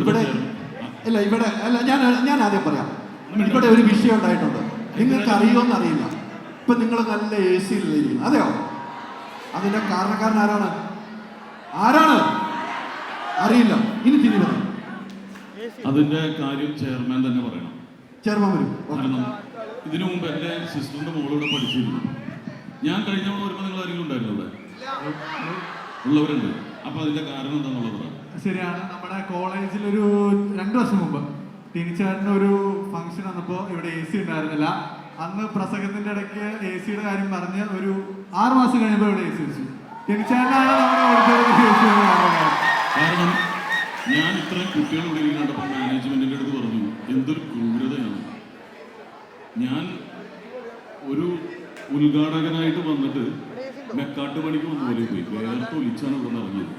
ഇവിടെ? അല്ല ഇവിടെ. അല്ല ഞാൻ ഞാൻ ആദ്യം പറയാം. ഇവിടെ ഒരു വിഷയം ഉണ്ടായിട്ടുണ്ട്. നിങ്ങൾക്ക് അറിയുമെന്ന് അറിയില്ല. ഇപ്പൊ നിങ്ങൾ നല്ല എ സിയിലിരിക്കുന്നു അതെയോ? അതിന്റെ കാരണക്കാരൻ ആരാണ്? ആരാണ്? അറിയില്ല. ഇനി തിരി പറയും അതിന്റെ കാര്യം ചെയർമാൻ തന്നെ പറയണം. ചെയർമാൻ വരും. കാരണം ഇതിനു മുമ്പ് എന്റെ സിസ്റ്ററിന്റെ മുകളിലൂടെ പഠിച്ചിരുന്നു. ഞാൻ കഴിഞ്ഞ തവണ വരുമ്പോൾ നിങ്ങൾ ആരെങ്കിലും ഉണ്ടായിരുന്നു ഇവിടെ ഉള്ളവരുണ്ട്. അപ്പൊ അതിന്റെ കാരണം എന്താണെന്നുള്ളത് പറ. ശരിയാണ്. നമ്മുടെ കോളേജിൽ ഒരു രണ്ടു വർഷം മുമ്പ് തിരിച്ചേട്ടൻ ഒരു ഫംഗ്ഷൻ വന്നപ്പോൾ ഇവിടെ എ സി ഉണ്ടായിരുന്നില്ല. അന്ന് പ്രസംഗത്തിന്റെ ഇടയ്ക്ക് എ സിയുടെ കാര്യം പറഞ്ഞ് ഒരു ആറു മാസം കഴിയുമ്പോൾ ഇവിടെ എ സി വെച്ചു. തിരിച്ചേട്ടനാണ് നമ്മുടെ കാരണം ഞാൻ ഇത്രയും കുട്ടികളുടെ ഇരിക്കുന്നുണ്ടപ്പോൾ മാനേജ്മെന്റിന്റെ അടുത്ത് പറഞ്ഞു എന്തൊരു ക്രൂരതയാണ്. ഞാൻ ഒരു ഉദ്ഘാടകനായിട്ട് വന്നിട്ട് മെക്കാട്ട് പണിക്ക് വന്ന പോലെ പോയി. വേർത്ത് ഒലിച്ചാണ് ഇവിടെ ഇറങ്ങിയത്.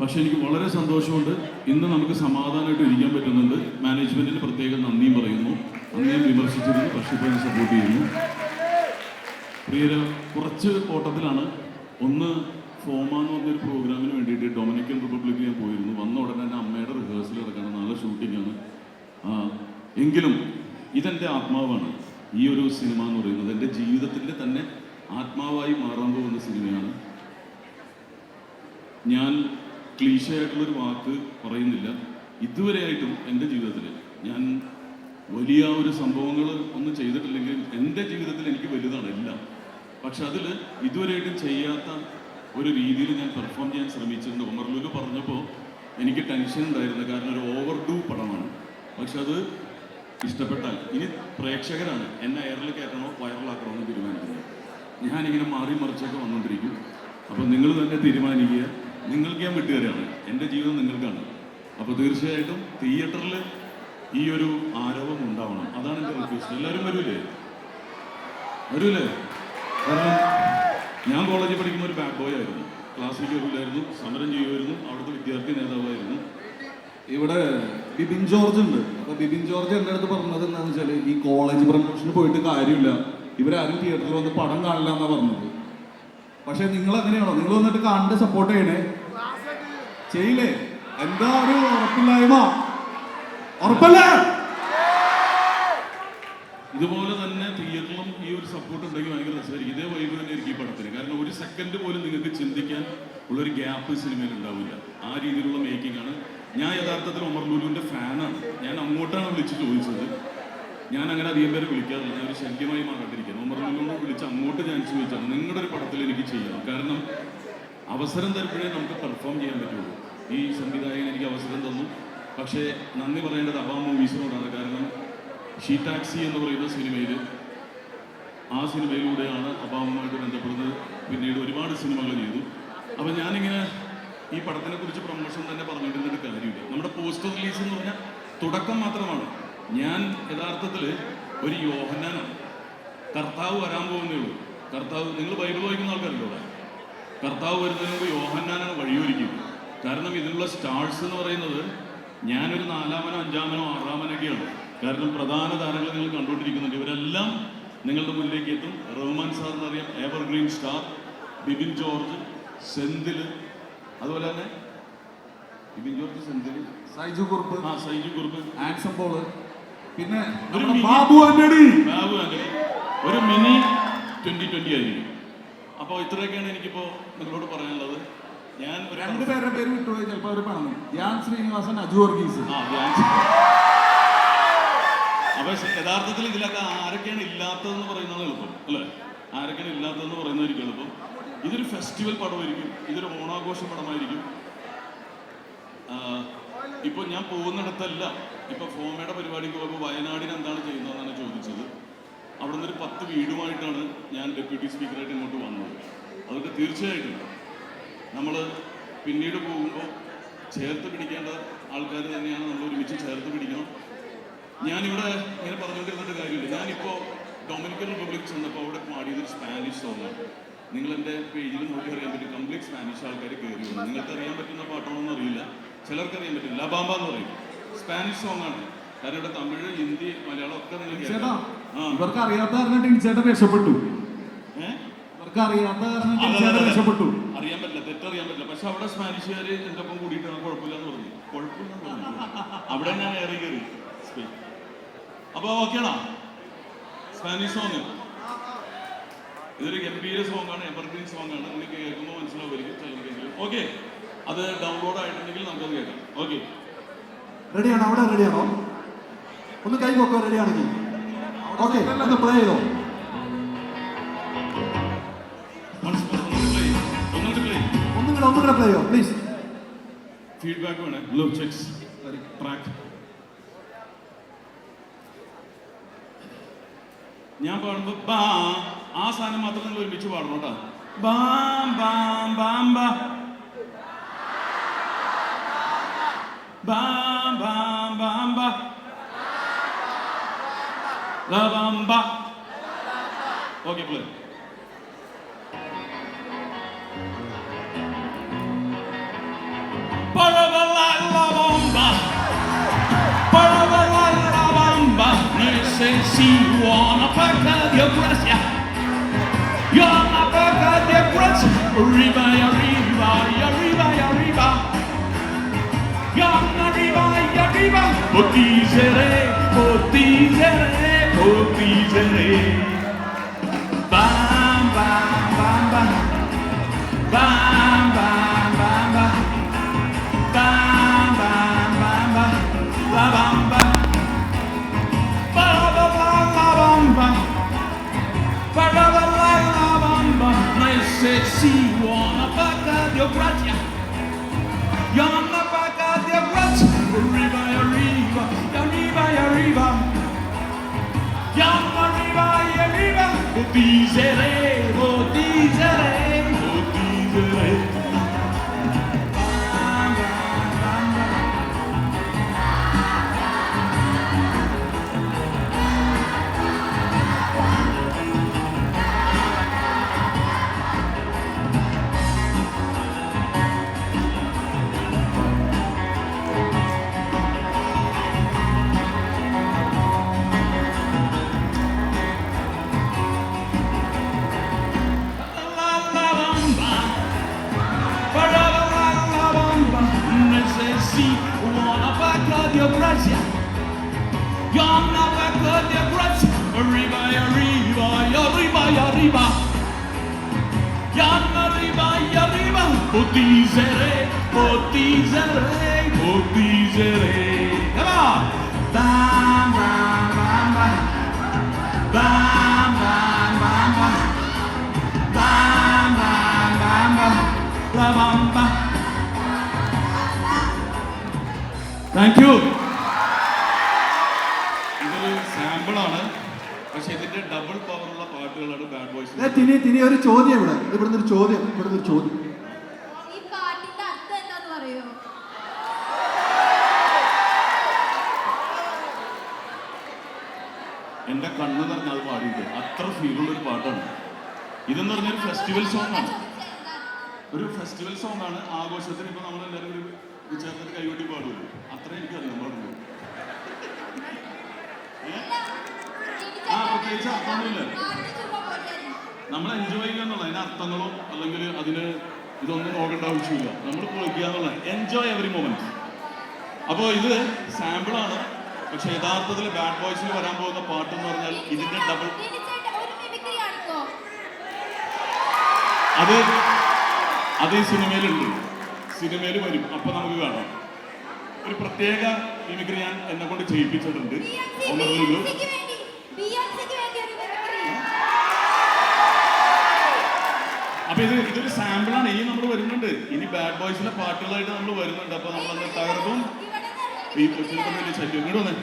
പക്ഷെ എനിക്ക് വളരെ സന്തോഷമുണ്ട്. ഇന്ന് നമുക്ക് സമാധാനമായിട്ട് ഇരിക്കാൻ പറ്റുന്നുണ്ട്. മാനേജ്മെന്റിന് പ്രത്യേകം നന്ദിയും പറയുന്നു. അന്ന് വിമർശിച്ചിരുന്നു പക്ഷേ സപ്പോർട്ട് ചെയ്യുന്നു. പ്രിയര കുറച്ച് ഓട്ടത്തിലാണ്. ഒന്ന് ഫോമ എന്ന് പറഞ്ഞൊരു പ്രോഗ്രാമിന് വേണ്ടിയിട്ട് ഡൊമിനിക്കൻ റിപ്പബ്ലിക്കിൽ ഞാൻ പോയിരുന്നു. വന്ന ഉടനെ തന്നെ അമ്മയുടെ റിഹേഴ്സൽ നടക്കണം നല്ല ഷൂട്ടിംഗ് ആണ്. എങ്കിലും ഇതെന്റെ ആത്മാവാണ്. ഈ ഒരു സിനിമ എന്ന് പറയുന്നത് എന്റെ ജീവിതത്തിന്റെ തന്നെ ആത്മാവായി മാറാൻ പോകുന്ന സിനിമയാണ് ഞാൻ ക്ലീശയായിട്ടുള്ളൊരു വാക്ക് പറയുന്നില്ല. ഇതുവരെയായിട്ടും എന്റെ ജീവിതത്തിൽ ഞാൻ വലിയ ഒരു സംഭവങ്ങൾ ഒന്നും ചെയ്തിട്ടില്ലെങ്കിൽ എന്റെ ജീവിതത്തിൽ എനിക്ക് വലുതാണ് എല്ലാം. പക്ഷെ അതിൽ ഇതുവരെയായിട്ടും ചെയ്യാത്ത ഒരു രീതിയിൽ ഞാൻ പെർഫോം ചെയ്യാൻ ശ്രമിച്ചിട്ടുണ്ട്. ഉമർലുൽ പറഞ്ഞപ്പോൾ എനിക്ക് ടെൻഷൻ ഉണ്ടായിരുന്നു. കാരണം ഒരു ഓവർ ഡൂ പടമാണ്. പക്ഷെ അത് ഇഷ്ടപ്പെട്ടാൽ ഇനി പ്രേക്ഷകരാണ് എന്നെ എയറിൽ കയറ്റണോ വൈറലാക്കണോ എന്ന് തീരുമാനിക്കുന്നത്. ഞാനിങ്ങനെ മാറി മറിച്ചൊക്കെ വന്നുകൊണ്ടിരിക്കും അപ്പം നിങ്ങൾ തന്നെ തീരുമാനിക്കുക. നിങ്ങൾക്ക് ഞാൻ വിട്ടുകയറിയാണ് എന്റെ ജീവിതം നിങ്ങൾക്കാണ്. അപ്പോൾ തീർച്ചയായിട്ടും തിയേറ്ററിൽ ഈ ഒരു ആരോപണം ഉണ്ടാവണം. അതാണ് എന്റെ റിക്വസ്റ്റ് എല്ലാവരും വരൂലേ? വരൂലേ? കാരണം ഞാൻ കോളേജിൽ പഠിക്കുന്ന ഒരു ബാഡ് ബോയ് ആയിരുന്നു. ക്ലാസ്സിൽ കയറില്ലായിരുന്നു സമരം ചെയ്യുമായിരുന്നു. അവിടുത്തെ വിദ്യാർത്ഥി നേതാവായിരുന്നു. ഇവിടെ ബിബിൻ ജോർജ് ഉണ്ട്. അപ്പോൾ ബിബിൻ ജോർജ് എന്റെ അടുത്ത് പറഞ്ഞത് എന്താണെന്ന് വെച്ചാൽ ഈ കോളേജ് പ്രമോഷന് പോയിട്ട് കാര്യമില്ല. ഇവരാരും തിയേറ്ററിൽ വന്ന് പടം കാണില്ല എന്നാ പറഞ്ഞത്. പക്ഷെ നിങ്ങൾ അങ്ങനെയാണോ നിങ്ങൾ വന്നിട്ട് കണ്ട് സപ്പോർട്ട് ചെയ്യണേ. ചെയ്യില്ലേ? എന്താ ഒരു ഉറപ്പില്ലായ്മ? ഉറപ്പല്ലേ? ഇതുപോലെ തന്നെ തിയേറ്ററിലും ഈ ഒരു സപ്പോർട്ട് ഉണ്ടെങ്കിൽ ഭയങ്കര രസമായിരിക്കും. ഇതേ വൈബ് തന്നെ ആയിരിക്കും ഈ പടത്തിന്. കാരണം ഒരു സെക്കൻഡ് പോലും നിങ്ങൾക്ക് ചിന്തിക്കാൻ ഉള്ളൊരു ഗ്യാപ്പ് സിനിമയിൽ ഉണ്ടാവില്ല. ആ രീതിയിലുള്ള മേക്കിംഗ് ആണ്. ഞാൻ യഥാർത്ഥത്തിൽ ഒമർ ലുലുവിന്റെ ഫാനാണ് ഞാൻ അങ്ങോട്ടാണ് വിളിച്ച് ചോദിച്ചത്. ഞാൻ അങ്ങനെ അധികം പേര് വിളിക്കാറില്ല. ഞാൻ ഒരു ശല്യമായി മാറാണ്ടിരിക്കുന്നു ഒമർ ലുലുവിനെ വിളിച്ച് അങ്ങോട്ട് ഞാൻ ചോദിച്ചാൽ നിങ്ങളുടെ ഒരു പടത്തിൽ എനിക്ക് ചെയ്യാം. കാരണം അവസരം തരുമ്പോഴേ നമുക്ക് പെർഫോം ചെയ്യാൻ പറ്റുള്ളൂ. ഈ സംവിധായകൻ എനിക്ക് അവസരം തന്നു. പക്ഷേ നന്ദി പറയേണ്ടത് അബാ മൂവീസിനോടാണ്. കാരണം ഷീ ടാക്സി എന്ന് പറയുന്ന സിനിമയിൽ ആ സിനിമയിലൂടെയാണ് അബാവുമായിട്ട് ബന്ധപ്പെടുന്നത്. പിന്നീട് ഒരുപാട് സിനിമകൾ ചെയ്തു. അപ്പം ഞാനിങ്ങനെ ഈ പടത്തിനെ കുറിച്ച് പ്രൊമോഷൻ തന്നെ പറഞ്ഞിരുന്നിട്ട് കാര്യമില്ല. നമ്മുടെ പോസ്റ്റർ റിലീസ് എന്ന് പറഞ്ഞാൽ തുടക്കം മാത്രമാണ്. ഞാൻ യഥാർത്ഥത്തിൽ ഒരു യോഹന്നാനാണ്. കർത്താവ് വരാൻ പോകുന്നേ ഉള്ളൂ. കർത്താവ് നിങ്ങൾ ബൈബിൾ വായിക്കുന്ന ആൾക്കാരല്ലോ കർത്താവ് വരുന്നതിന് മുമ്പ് യോഹന്നാനാണ് വഴിയൊരുക്കും കാരണം ഇതിനുള്ള സ്റ്റാർസ് എന്ന് പറയുന്നത് ഞാനൊരു നാലാമനോ അഞ്ചാമനോ ആറാമനൊക്കെയാണ്. കാരണം പ്രധാന താരങ്ങൾ നിങ്ങൾ കണ്ടുകൊണ്ടിരിക്കുന്നുണ്ട്. ഇവരെല്ലാം നിങ്ങളുടെ മുന്നിലേക്ക് എത്തും. റഹ്മാൻ സാർ എന്നറിയാം evergreen star Bibin George Senthil അതുപോലെ തന്നെ ബിബിൻ ജോർജ് സെന്തിൽ സൈജു കുറുപ്പ്. ആ സൈജു കുറുപ്പ്. ആൻസം പോൾ. പിന്നെ ഒരു ബാബു ആന്റണി. ബാബു ആന്റണി. ഒരു മിനി ട്വന്റി ട്വന്റി ആയിരിക്കും. അപ്പോൾ ഇത്രയൊക്കെയാണ് എനിക്കിപ്പോൾ നിങ്ങളോട് പറയാനുള്ളത്. ഞാൻ ഒരു രണ്ട് പേരുടെ പേര് വിട്ടുപോയി ചിലപ്പോൾ അവർ പറഞ്ഞു ധ്യാൻ ശ്രീനിവാസൻ അജു വർഗീസ്. ആ, ഞാൻ- അപ്പൊ യഥാർത്ഥത്തിൽ ഇതിലൊക്കെ ആരൊക്കെയാണ് ഇല്ലാത്തതെന്ന് പറയുന്നതാണ് എളുപ്പം അല്ലേ? ആരൊക്കെയാണ് ഇല്ലാത്തതെന്ന് പറയുന്നതായിരിക്കും എളുപ്പം. ഇതൊരു ഫെസ്റ്റിവൽ പടമായിരിക്കും. ഇതൊരു ഓണാഘോഷ പടമായിരിക്കും. ഇപ്പൊ ഞാൻ പോകുന്നിടത്തല്ല. ഇപ്പൊ ഫോമയുടെ പരിപാടി പോകുമ്പോൾ വയനാടിന് എന്താണ് ചെയ്യുന്നതെന്നാണ് ചോദിച്ചത്. അവിടുന്ന് ഒരു പത്ത് വീടുമായിട്ടാണ് ഞാൻ ഡെപ്യൂട്ടി സ്പീക്കറായിട്ട് ഇങ്ങോട്ട് വന്നത്. അതൊക്കെ തീർച്ചയായിട്ടും. നമ്മൾ പിന്നീട് പോകുമ്പോൾ ചേർത്ത് പിടിക്കേണ്ട ആൾക്കാർ തന്നെയാണ് നമ്മൾ ഒരുമിച്ച് ചേർത്ത് പിടിക്കണം. ഞാനിവിടെ ഇങ്ങനെ പറഞ്ഞുകൊണ്ടിരുന്നിട്ട് കാര്യമില്ല. ഞാനിപ്പോൾ ഡൊമിനിക്കൻ റിപ്പബ്ലിക് ചെന്നപ്പോൾ അവിടെ പാടിയത് സ്പാനിഷ് സോങ്ങാണ് നിങ്ങൾ എന്റെ പേജിൽ നോക്കി അറിയാൻ പറ്റും. കംപ്ലീറ്റ് സ്പാനിഷ് ആൾക്കാർ കയറി വന്നു. നിങ്ങൾക്ക് അറിയാൻ പറ്റുന്ന പാട്ടാണോന്ന് അറിയില്ല. ചിലർക്ക് അറിയാൻ പറ്റും ലബാമ്പ എന്ന് പറയും. സ്പാനിഷ് സോങ് ആണ്. കാരണം ഇവിടെ തമിഴ് ഹിന്ദി മലയാളം ഒക്കെ നിങ്ങൾ ഇവർക്ക് അറിയാത്ത കാരണം ടിനിച്ചേട്ടൻ രക്ഷപ്പെട്ടു. ഇവർക്ക് അറിയാത്ത കാരണം അതെ. രക്ഷപ്പെട്ടു. അറിയാൻ പറ്റില്ല തെറ്ററിയാൻ പറ്റില്ല. പക്ഷെ അവിടെ സ്പാനിഷുകാർ എന്റെ ഒപ്പം കൂടിയിട്ട് കുഴപ്പമില്ല എന്ന് പറഞ്ഞു കുഴപ്പമില്ല അവിടെ ഞാൻ ഏറെ കയറി. സ്പെയിൻ അപ്പോൾ ഓക്കെയാണോ സ്പാനിഷ് സോങ് ഇതൊരു ഗംഭീര സോങ് ആണ് എവർഗ്രീൻ സോങ് ആണ്. നിങ്ങൾക്ക് കേൾക്കുമ്പോൾ മനസ്സിലാവുമായിരിക്കും. ചിലർക്കെങ്കിലും ഓക്കെ അത് ഡൗൺലോഡ് ആയിട്ടുണ്ടെങ്കിൽ നമുക്കത് കേൾക്കാം. ഓക്കെ റെഡിയാണോ അവിടെ റെഡിയാണോ ഒന്ന് കൈ നോക്കുക റെഡിയാണെങ്കിൽ ഓക്കെ ഒന്ന് പ്ലേ ചെയ്തോ? ഒന്നും കൂടെ ഒന്നും കൂടെ പ്ലേ പ്ലീസ് ഫീഡ്ബാക്ക് വേണേ. ലോ ചെക്സ് ട്രാക്ക് ഞാൻ പാടുമ്പോ ബാ ആ സാധനം മാത്രം നിങ്ങൾ ഒരുമിച്ച് പാടണം കേട്ടോ. ബാം ബാം ബാം ബാ. Bam bam bam ba. La bam ba. Okay, play. Para la la bamba. Para la la bamba. Necesito una parte de gracia. Yo una parte de gracia. Arriba y arriba y arriba. Potigeré, potigeré, potigeré. diseremo, diseremo, diseremo. De gracia, yo vaca de gracia, arriba y arriba y arriba y arriba, y arriba y arriba, potizere, potizere, potizere, come on, bam bam bam bam, bam bam bam bam. Bam, bam, bam, bam, la bamba. Thank you ഇതൊരു sample ആണ്. പക്ഷെ ഇതിന്റെ double പവറുള്ള പാട്ടുകളാണ് bad boys തിനി തിനി ഒരു ചോദ്യം ഇവിടെ. ഇവിടുന്ന് ഒരു ചോദ്യം ഇവിടുന്ന് ഒരു ചോദ്യം. ഈ പാട്ടിന്റെ അർത്ഥം എന്താന്ന് പറയോ? എന്റെ കണ്ണ് നിറഞ്ഞാൽ അത് പാടിയിട്ട് അത്ര ഫീലുള്ള ഒരു പാട്ടാണ്. ഇതെന്ന് പറഞ്ഞൊരു ഫെസ്റ്റിവൽ സോങ് ആണ്. ഒരു ഫെസ്റ്റിവൽ സോങ് ആണ് ആഘോഷത്തിന് ഇപ്പൊ നമ്മൾ എല്ലാവരും ഒരു ചേർന്നിട്ട് കൈകൊട്ടി പാടുമല്ലോ അത്ര എനിക്കറിയാം പാടുന്നത് ആ പ്രത്യേകിച്ച് അർത്ഥമൊന്നുമില്ല നമ്മൾ എൻജോയ് ചെയ്യുക എന്നുള്ള അതിന് അർത്ഥങ്ങളോ അല്ലെങ്കിൽ അതിന് ഇതൊന്നും നോക്കേണ്ട ആവശ്യമില്ല. നമ്മൾ കുളിക്കുക എന്നുള്ള എൻജോയ് എവറി മൊമെന്റ് അപ്പോൾ ഇത് സാമ്പിളാണ് പക്ഷെ യഥാർത്ഥത്തിൽ ബാഡ് ബോയ്സിൽ വരാൻ പോകുന്ന പാട്ട് എന്ന് പറഞ്ഞാൽ ഇതിന്റെ ഡബിൾ ഒരു മിമിക്രി കാണിക്കോ അത് അത് ഈ സിനിമയിലുണ്ട് സിനിമയിൽ വരും. അപ്പൊ നമുക്ക് കാണാം. ഒരു പ്രത്യേക മിമിക്രി ഞാൻ എന്നെ കൊണ്ട് ചെയ്യിപ്പിച്ചിട്ടുണ്ട് ഒന്നൊരു അപ്പൊ ഇത് ഇതൊരു സാമ്പിളാണ് ഇനി നമ്മൾ വരുന്നുണ്ട്. ഇനി ബാഡ് ബോയ്സിന്റെ പാട്ടുകളായിട്ട് നമ്മൾ വരുന്നുണ്ട്. അപ്പൊ നമ്മൾ തകർക്കും? ഈ കൊച്ചിനെ വലിയ ശല്യം ഇങ്ങോട്ട് വന്നേ.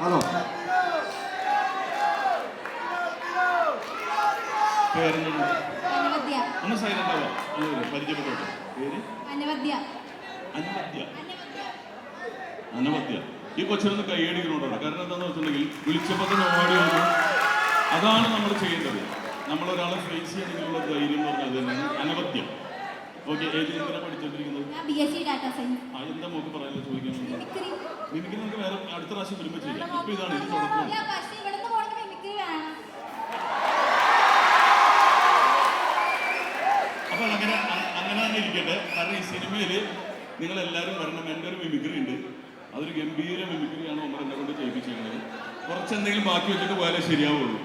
ഹലോ പേരെന്താണ് അനവദ്യ ഒന്ന് സൈലന്റ് ആവാം. പരിചയപ്പെട്ടോട്ടെ. പേര്? അനവദ്യ അനവദ്യ ഈ കൊച്ചിനൊന്ന് കൈയടിക്കണോട്ടോ കാരണം എന്താണെന്ന് വെച്ചിട്ടുണ്ടെങ്കിൽ വിളിച്ചപ്പോൾ തന്നെ ഓടി വന്നു. അതാണ് നമ്മൾ ചെയ്യേണ്ടത്. നമ്മൾ ഒരാളെ ഫേസ് ചെയ്യുന്നതിനുള്ള ധൈര്യം എന്ന് പറഞ്ഞാൽ തന്നെയാണ് അനവധ്യം ഓക്കെ ഏത് എന്തിനാണ് പഠിച്ചോണ്ടിരിക്കുന്നത്? എന്താ മോക്ക് പറയാനുള്ള ചോദിക്കാൻ മിമിക്രി മിമിക്ക് നമുക്ക് വേറെ അടുത്ത പ്രാവശ്യം വരുമ്പോൾ ചെയ്യാം. ഇപ്പൊ ഇതാണ് ഇത് തുടക്കം. അപ്പൊ അങ്ങനെ അങ്ങനെ തന്നെ ഇരിക്കട്ടെ. കാരണം ഈ സിനിമയിൽ നിങ്ങൾ എല്ലാവരും വരണം. എന്റെ ഒരു മിമിക്രി ഉണ്ട്. അതൊരു ഗംഭീര മിമിക്രിയാണ് ഒമർ എന്നെ കൊണ്ട് ചെയ്യിപ്പിച്ചിരിക്കുന്നത്. കുറച്ചെന്തെങ്കിലും ബാക്കി വെച്ചിട്ട് പോയാലേ ശരിയാവുള്ളൂ.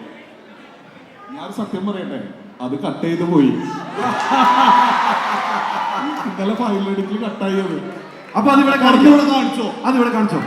ഞാൻ സത്യം പറയട്ടെ? അത് കട്ട് ചെയ്ത് പോയി. ഇന്നലെ ഫൈനൽ കട്ടായി അത്. അപ്പൊ അതിവിടെ കാണിച്ചോ? അതിവിടെ കാണിച്ചോ?